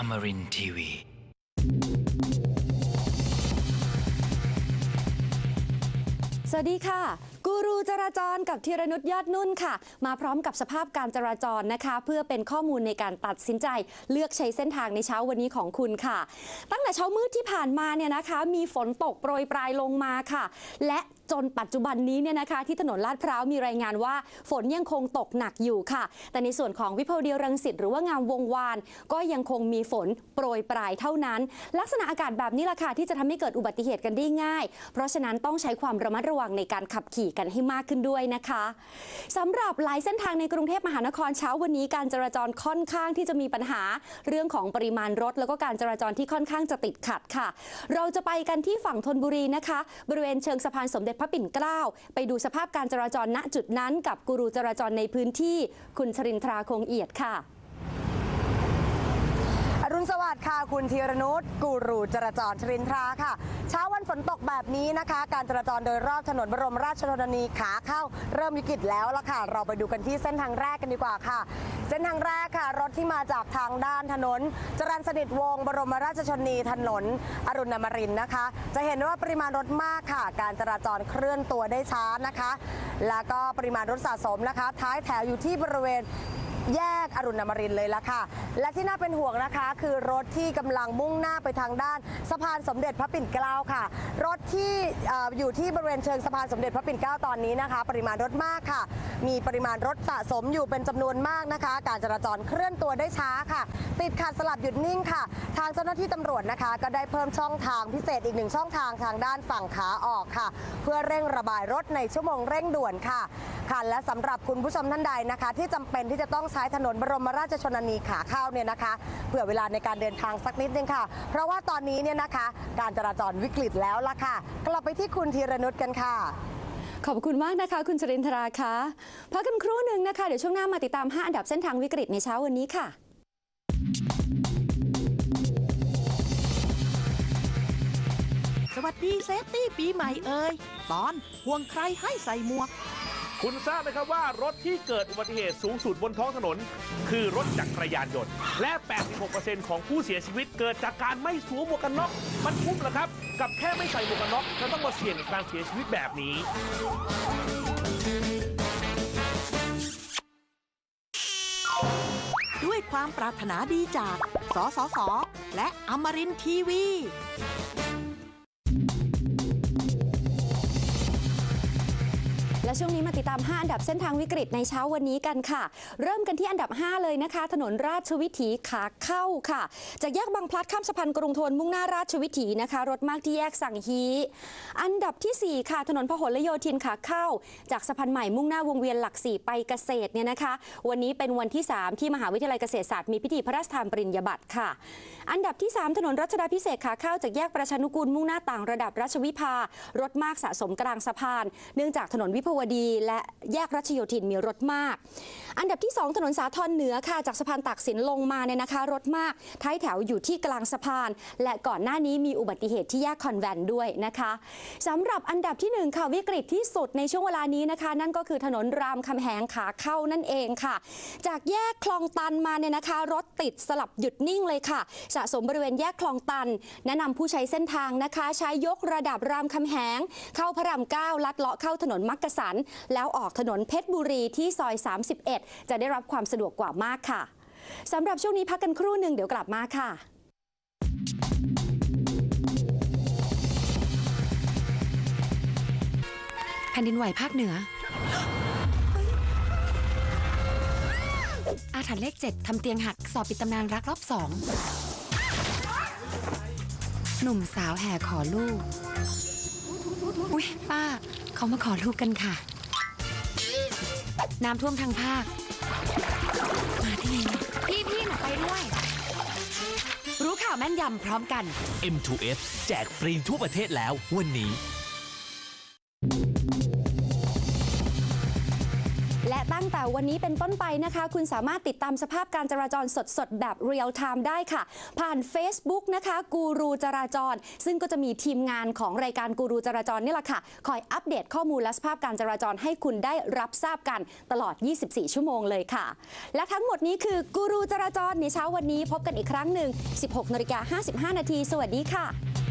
Amarin Tiwi. สวัสดีค่ะ กูรูจราจรกับธีรนุชยอดนุ่นค่ะ มาพร้อมกับสภาพการจราจรนะคะ เพื่อเป็นข้อมูลในการตัดสินใจ เลือกใช้เส้นทางในเช้าวันนี้ของคุณค่ะ ตั้งแต่เช้ามืดที่ผ่านมาเนี่ยนะคะ มีฝนตกโปรยปลายลงมาค่ะ และ จนปัจจุบันนี้เนี่ยนะคะที่ถนนลาดพร้าวมีรายงานว่าฝนยังคงตกหนักอยู่ค่ะ แต่ในส่วนของวิภาวดีรังสิตหรือว่างามวงวาน ก็ยังคงมีฝนโปรยปลายเท่านั้น ลักษณะอากาศแบบนี้แหละค่ะที่จะทำให้เกิดอุบัติเหตุกันได้ง่าย เพราะฉะนั้นต้องใช้ความระมัดระวังในการขับขี่กันให้มากขึ้นด้วยนะคะสำหรับหลายเส้นทางในกรุงเทพมหานครเช้าวันนี้การจราจรค่อนข้างที่จะมีปัญหาเรื่องของปริมาณรถ แล้วก็การจราจรที่ค่อนข้างจะติดขัดค่ะ เราจะไปกันที่ฝั่งธนบุรีนะคะ บริเวณเชิงสะพานสมเด็จพระปิ่นเกล้าไปดูสภาพการจราจรณจุดนั้น กับกูรูจราจรในพื้นที่ คุณชรินทราคงเอียดค่ะ สวัสดิ์ค่ะคุณธีรนุชกูรูจราจรชรินทราค่ะ เช้าวันฝนตกแบบนี้นะคะ การจราจรโดยรอบถนนบรมราชชนนีขาเข้า เริ่มวิกฤตแล้วละค่ะ เราไปดูกันที่เส้นทางแรกกันดีกว่าค่ะ เส้นทางแรกค่ะ รถที่มาจากทางด้านถนน จรัญสนิทวงบรมราชชนนีถนน อรุณมรินนะคะ จะเห็นว่าปริมาณรถมากค่ะ การจราจรเคลื่อนตัวได้ช้านะคะ แล้วก็ปริมาณรถสะสมนะคะ ท้ายแถวอยู่ที่บริเวณ แยกอรุณอมรินเลยละค่ะ และที่น่าเป็นห่วงนะคะ คือรถที่กำลังมุ่งหน้าไปทางด้านสะพานสมเด็จพระปิ่นเกล้าค่ะ รถที่อ่อยู่ที่บริเวณเชิงสะพานสมเด็จพระปิ่นเกล้าตอนนี้นะคะ ปริมาณรถมากค่ะ มีปริมาณรถสะสมอยู่เป็นจำนวนมากนะคะ การจราจรเคลื่อนตัวได้ช้าค่ะ ติดขัดสลับหยุดนิ่งค่ะ ทางเจ้าหน้าที่ตำรวจนะคะ ก็ได้เพิ่มช่องทางพิเศษอีกหนึ่งช่องทางทางด้านฝั่งขาออกค่ะ เพื่อเร่งระบายรถในชั่วโมงเร่งด่วนค่ะค่ะและสำหรับคุณผู้ชมท่านใดนะคะ ที่จำเป็นที่จะต้องใช้ถนนบรมราชชนนีขาเข้าเนี่ยนะคะ เผื่อเวลาในการเดินทางสักนิดนึงค่ะ เพราะว่าตอนนี้เนี่ยนะคะ การจราจรวิกฤตแล้วล่ะค่ะ กลับไปที่คุณธีรนุชกันค่ะขอบคุณมากนะคะ คุณชรินทราคะพักกันครู่หนึ่งนะคะ เดี๋ยวช่วงหน้ามาติดตาม 5 อันดับเส้นทางวิกฤตในเช้าวันนี้ค่ะสวัสดีเซฟตี้ปีใหม่เอ่ยตอนห่วงใครให้ใส่หมวก คุณทราบไหมครับว่ารถที่เกิดอุบัติเหตุสูงสุดบนท้องถนน คือรถจักรยานยนต์ และ 86%ของผู้เสียชีวิตเกิดจากการไม่สวมหมวกกันน็อก มันคุ้มเหรอครับ กับแค่ไม่ใส่หมวกกันน็อกจะต้องมาเสี่ยงกับการเสียชีวิตแบบนี้ ด้วยความปรารถนาดีจาก สสส และอมรินทร์ทีวี และช่วงนี้มาติดตาม 5 อันดับเส้นทางวิกฤตในเช้าวันนี้กันค่ะ เริ่มกันที่อันดับ 5 เลยนะคะ ถนนราชวิถีขาเข้าค่ะ จากแยกบางพลัดข้ามสะพานกรุงทนมุ่งหน้าราชวิถีนะคะ รถมากที่แยกสังฮีอันดับที่ 4 ค่ะถนนพหลโยธินขาเข้า จากสะพานใหม่มุ่งหน้าวงเวียนหลักสี่ไปเกษตรเนี่ยนะคะ วันนี้เป็นวันที่ 3 ที่มหาวิทยาลัยเกษตรศาสตร์มีพิธีพระราชทานปริญญาบัตรค่ะ อันดับที่ 3 ถนนรัชดาพิเศษขาเข้าจากแยกประชานุกูลมุ่งหน้าต่างระดับราชวิภารถมากสะสมกลางสะพาน เนื่องจากถนนวิภาวดีและแยกรัชโยธินมีรถมาก อันดับที่ 2 ถนนสาทรเหนือค่ะ จากสะพานตากสินลงมาเนี่ยนะคะ รถมาก ท้ายแถวอยู่ที่กลางสะพาน และก่อนหน้านี้มีอุบัติเหตุที่แยกคอนแวนด้วยนะคะสำหรับอันดับที่ 1 ค่ะ วิกฤตที่สุดในช่วงเวลานี้นะคะ นั่นก็คือถนนรามคำแหงขาเข้านั่นเองค่ะ จากแยกคลองตันมาเนี่ยนะคะ รถติดสลับหยุดนิ่งเลยค่ะ สะสมบริเวณแยกคลองตัน แนะนำผู้ใช้เส้นทางนะคะ ใช้ยกระดับรามคำแหง เข้าพระรามเก้าลัดเลาะเข้าถนนมักกะสันแล้วออกถนนเพชรบุรีที่ซอย 31 จะได้รับความสะดวกกว่ามากค่ะสำหรับช่วงนี้พักกันครู่หนึ่งเดี๋ยวกลับมาค่ะแผ่นดินไหวภาคเหนือ อาถรรพ์เลขเจ็ดทำเตียงหัก สอบปิดตำนานรักรอบสอง หนุ่มสาวแห่ขอลูก อุ๊ย ป้า เขามาขอลูกกันค่ะ น้ำท่วมทางภาค มาที่ไหนเนี่ยพี่พี่หนูไปด้วย รู้ข่าวแม่นยำพร้อมกัน M2F แจกฟรีทั่วประเทศแล้ววันนี้ งแต่วันนี้เป็นต้นไปนะคะ คุณสามารถติดตามสภาพการจราจรสดๆ แบบเรียลไทม์ได้ค่ะ ผ่าน Facebook นะคะ กูรูจราจร ซึ่งก็จะมีทีมงานของรายการกูรูจราจรนี่แหละค่ะ คอยอัปเดตข้อมูลและสภาพการจราจรให้คุณได้รับทราบกันตลอด 24 ชั่วโมงเลยค่ะ และทั้งหมดนี้คือกูรูจราจรในเช้าวันนี้พบกันอีกครั้งหนึ่ง 16นาฬิกา55 นาที สวัสดีค่ะ